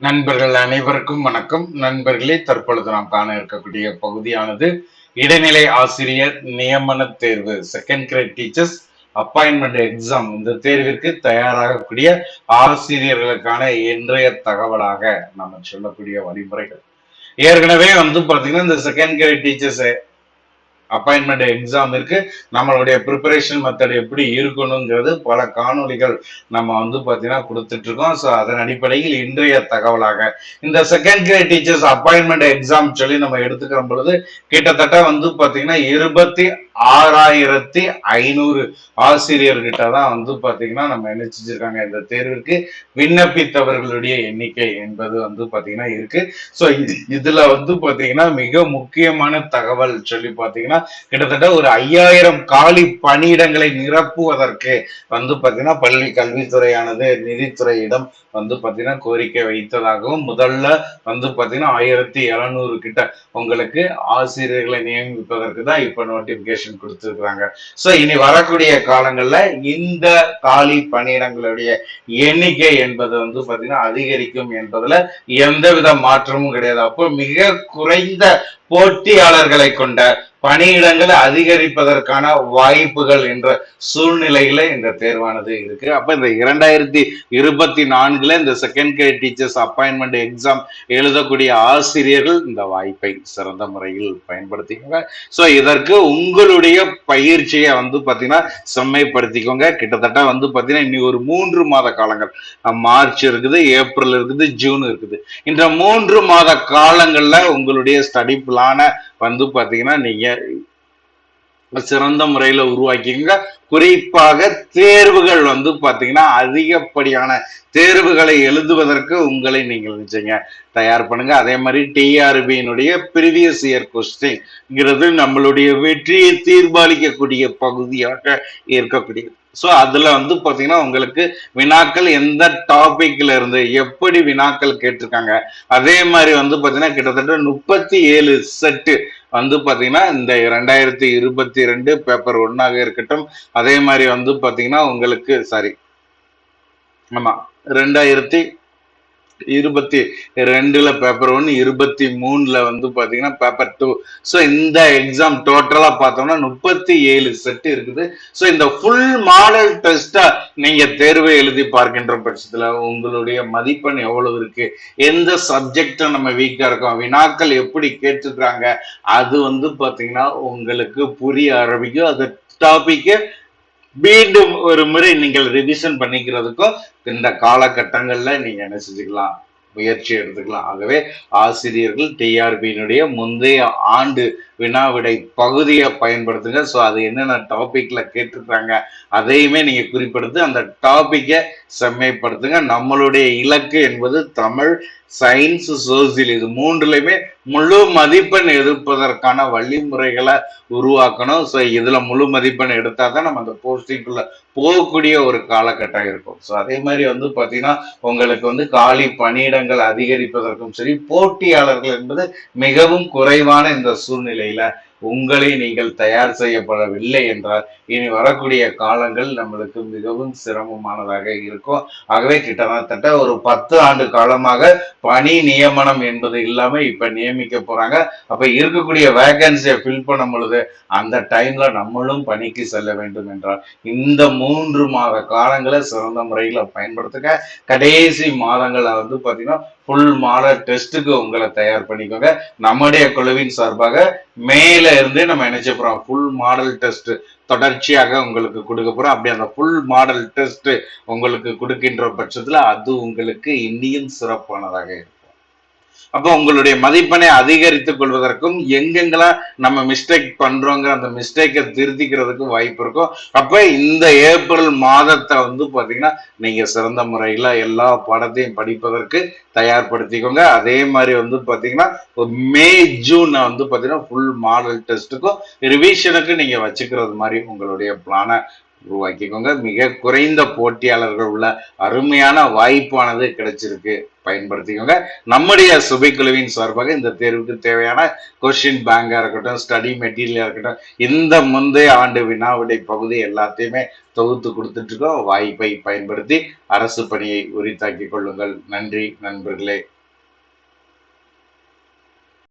நண்பர்கள் அனைவருக்கும் வணக்கம். நண்பர்களே தற்பொழுது நாம் காண இருக்கக்கூடிய பகுதியானது இடைநிலை ஆசிரியர் நியமன தேர்வு second grade teachers appointment exam இந்த தேர்விற்கு தயாராகக்கூடிய ஆசிரியர்களுக்கான இன்றைய தகவலாக நம்ம சொல்லக்கூடிய வழிமுறைகள். ஏற்கனவே வந்து பாத்தீங்கன்னா இந்த second grade teachers appointment exam இருக்கு. நம்மளுடைய ப்ரிப்பரேஷன் மெத்தட் எப்படி இருக்கணுங்கிறது பல காணொளிகள் நம்ம வந்து பார்த்தீங்கன்னா கொடுத்துட்டு இருக்கோம் ஸோ அதன் அடிப்படையில் இன்றைய தகவலாக. இந்த second grade teachers appointment exam சொல்லி நம்ம எடுத்துக்கிற பொழுது கிட்டத்தட்ட வந்து பார்த்தீங்கன்னா இருபத்தி ஆறாயிரத்தி ஐநூறு ஆசிரியர்கிட்ட தான் வந்து பார்த்தீங்கன்னா நம்ம என்ன செஞ்சிருக்காங்க இந்த தேர்விற்கு விண்ணப்பித்தவர்களுடைய எண்ணிக்கை என்பது வந்து பார்த்தீங்கன்னா இருக்கு. ஸோ இது இதுல வந்து பார்த்தீங்கன்னா மிக முக்கியமான தகவல் சொல்லி பார்த்தீங்கன்னா கிட்டத்தட்ட ஒரு ஐயாயிரம் காலி பணியிடங்களை நிரப்புவதற்கு வந்து பார்த்தீங்கன்னா பள்ளி கல்வித்துறையானது நிதித்துறையிடம் வந்து பார்த்தீங்கன்னா கோரிக்கை வைத்ததாகவும் முதல்ல வந்து பார்த்தீங்கன்னா ஆயிரத்தி எழுநூறு கிட்ட உங்களுக்கு ஆசிரியர்களை நியமிப்பதற்கு தான் இப்போ நோட்டிபிகேஷன் கொடுத்துருக்காங்க ஸோ இனி வரக்கூடிய காலங்களில் இந்த காலி பணியிடங்களுடைய எண்ணிக்கை என்பது வந்து பார்த்தீங்கன்னா அதிகரிக்கும் என்பதுல எந்தவித மாற்றமும் கிடையாது. அப்போ மிக குறைந்த போட்டியாளர்களை கொண்ட பணியிடங்களை அதிகரிப்பதற்கான வாய்ப்புகள் என்ற சூழ்நிலையில இந்த தேர்வானது இருக்கு. அப்ப இந்த இரண்டாயிரத்தி இருபத்தி நான்குல இந்த second grade teachers appointment exam எழுதக்கூடிய ஆசிரியர்கள் இந்த வாய்ப்பை சிறந்த முறையில் பயன்படுத்திக்கோங்க. ஸோ இதற்கு உங்களுடைய பயிற்சியை வந்து பார்த்தீங்கன்னா செம்மைப்படுத்திக்கோங்க. கிட்டத்தட்ட வந்து பார்த்தீங்கன்னா இன்னி ஒரு மூன்று மாத காலங்கள். மார்ச் இருக்குது ஏப்ரல் இருக்குது ஜூன் இருக்குது. இந்த மூன்று மாத காலங்கள்ல உங்களுடைய ஸ்டடி பிளானை வந்து பார்த்தீங்கன்னா சிறந்த முறையில உருவாக்கிங்க குறிப்பாக தேர்வுகள் வந்து பாத்தீங்கன்னா அதிகப்படியான தேர்வுகளை எழுதுவதற்கு உங்களை நீங்கள் நிச்சயங்க தயார் பண்ணுங்க. அதே மாதிரி டிஆர்பியினுடைய ப்ரீவியஸ் இயர் கொஸ்டின்ங்கிறது நம்மளுடைய வெற்றியை தீர்மானிக்கக்கூடிய பகுதியாக இருக்கக்கூடியது. ஸோ அதுல வந்து பாத்தீங்கன்னா உங்களுக்கு வினாக்கள் எந்த டாபிக்ல இருந்து எப்படி வினாக்கள் கேட்டிருக்காங்க. அதே மாதிரி வந்து பாத்தீங்கன்னா கிட்டத்தட்ட முப்பத்தி ஏழு செட்டு வந்து பாத்தீங்கன்னா இந்த ரெண்டாயிரத்தி இருபத்தி ரெண்டு பேப்பர் ஒன்னாக இருக்கட்டும் அதே மாதிரி வந்து பாத்தீங்கன்னா உங்களுக்கு சாரி ஆமா ரெண்டாயிரத்தி இருபத்தி ரெண்டுல பேப்பர் ஒன்று இருபத்தி மூணுல வந்து பாத்தீங்கன்னா பேப்பர் டூ ஸோ இந்த எக்ஸாம் டோட்டலா பார்த்தோம்னா முப்பத்தி ஏழு செட் இருக்குது. ஸோ இந்த ஃபுல் மாடல் டெஸ்டா நீங்க தேர்வை எழுதி பார்க்கின்ற பட்சத்துல உங்களுடைய மதிப்பெண் எவ்வளவு இருக்கு? எந்த சப்ஜெக்ட நம்ம வீக்கா இருக்கோம்? வினாக்கள் எப்படி கேட்டுக்கிறாங்க அது வந்து பாத்தீங்கன்னா உங்களுக்கு புரிய ஆரம்பிக்கும். அது டாபிக்கு மீண்டும் ஒரு முறை நீங்கள் ரிவிஷன் பண்ணிக்கிறதுக்கும் இந்த காலகட்டங்கள்ல நீங்க என்ன செஞ்சுக்கலாம்? முயற்சி எடுத்துக்கலாம். ஆகவே ஆசிரியர்கள் டிஆர்பியினுடைய முந்தைய ஆண்டு வினாவிடை பகுதியை பயன்படுத்துங்க. ஸோ அது என்னென்ன டாப்பிக்கில் கேட்டிருக்காங்க அதையுமே நீங்கள் குறிப்பிடுத்து அந்த டாப்பிக்கை செம்மைப்படுத்துங்க. நம்மளுடைய இலக்கு என்பது தமிழ் சயின்ஸ் சோசியல் இது மூன்றுலையுமே முழு மதிப்பெண் எடுப்பதற்கான வழிமுறைகளை உருவாக்கணும். ஸோ இதில் முழு மதிப்பெண் எடுத்தால் தான் நம்ம அந்த போஸ்டிங்குள்ளே போகக்கூடிய ஒரு காலகட்டம் இருக்கும். ஸோ அதே மாதிரி வந்து பார்த்தீங்கன்னா உங்களுக்கு வந்து காலி பணியிடங்கள் அதிகரிப்பதற்கும் சரி போட்டியாளர்கள் என்பது மிகவும் குறைவான இந்த சூழ்நிலை சூழ்நிலையில உங்களை நீங்கள் தயார் செய்யப்படவில்லை என்றால் இனி வரக்கூடிய காலங்கள் நம்மளுக்கு மிகவும் சிரமமானதாக இருக்கும். ஆகவே கிட்டத்தட்ட ஒரு பத்து ஆண்டு காலமாக பணி நியமனம் என்பது இல்லாமல் இப்ப நியமிக்க போறாங்க. அப்ப இருக்கக்கூடிய வேகன்சியை ஃபில் பண்ணும் பொழுது அந்த டைம்ல நம்மளும் பணிக்கு செல்ல வேண்டும் என்றால் இந்த மூன்று மாத காலங்களை சிறந்த முறையில் பயன்படுத்துங்க. கடைசி மாதங்களை வந்து பார்த்தீங்கன்னா ஃபுல் மாத டெஸ்ட்டுக்கு உங்களை தயார் பண்ணிக்கோங்க. நம்முடைய குழுவின் சார்பாக மேல இருந்து நம்ம நினைச்ச போறோம்? ஃபுல் மாடல் டெஸ்ட் தொடர்ச்சியாக உங்களுக்கு கொடுக்க போறோம். அப்படி அந்த ஃபுல் மாடல் டெஸ்ட் உங்களுக்கு கொடுக்கின்ற பட்சத்துல அது உங்களுக்கு இன்னியும் சிறப்பானதாக இருக்கும். அப்போ உங்களுடைய மதிப்பெண்ணை அதிகரித்துக் கொள்வதற்கும் எங்கெங்கெல்லாம் நம்ம மிஸ்டேக் பண்றோங்க அந்த மிஸ்டேக்கை திருத்திக்கிறதுக்கும் வாய்ப்பு இருக்கும். அப்ப இந்த ஏப்ரல் மாதத்தை வந்து பாத்தீங்கன்னா நீங்க சிறந்த முறையில எல்லா பாடத்தையும் படிப்பதற்கு தயார்படுத்திக்கோங்க. அதே மாதிரி வந்து பாத்தீங்கன்னா மே ஜூன் வந்து பாத்தீங்கன்னா ஃபுல் மாடல் டெஸ்ட்டுக்கும் ரிவிஷனுக்கு நீங்க வச்சுக்கிறது மாதிரி உங்களுடைய பிளானை உருவாக்கிக்கோங்க மிக குறைந்த போட்டியாளர்கள் உள்ள அருமையான வாய்ப்பானது கிடைச்சிருக்கு. பயன்படுத்திக்கோங்க. நம்முடைய சுபைக்குழுவின் சார்பாக இந்த தேர்வுக்கு தேவையான கொஸ்டின் பேங்காக இருக்கட்டும் ஸ்டடி மெட்டீரியலாக இருக்கட்டும் இந்த முந்தைய ஆண்டு வினாவிடை பகுதி எல்லாத்தையுமே தொகுத்து கொடுத்துட்ருக்கோம் வாய்ப்பை பயன்படுத்தி அரசு பணியை உரித்தாக்கி கொள்ளுங்கள். நன்றி நண்பர்களே.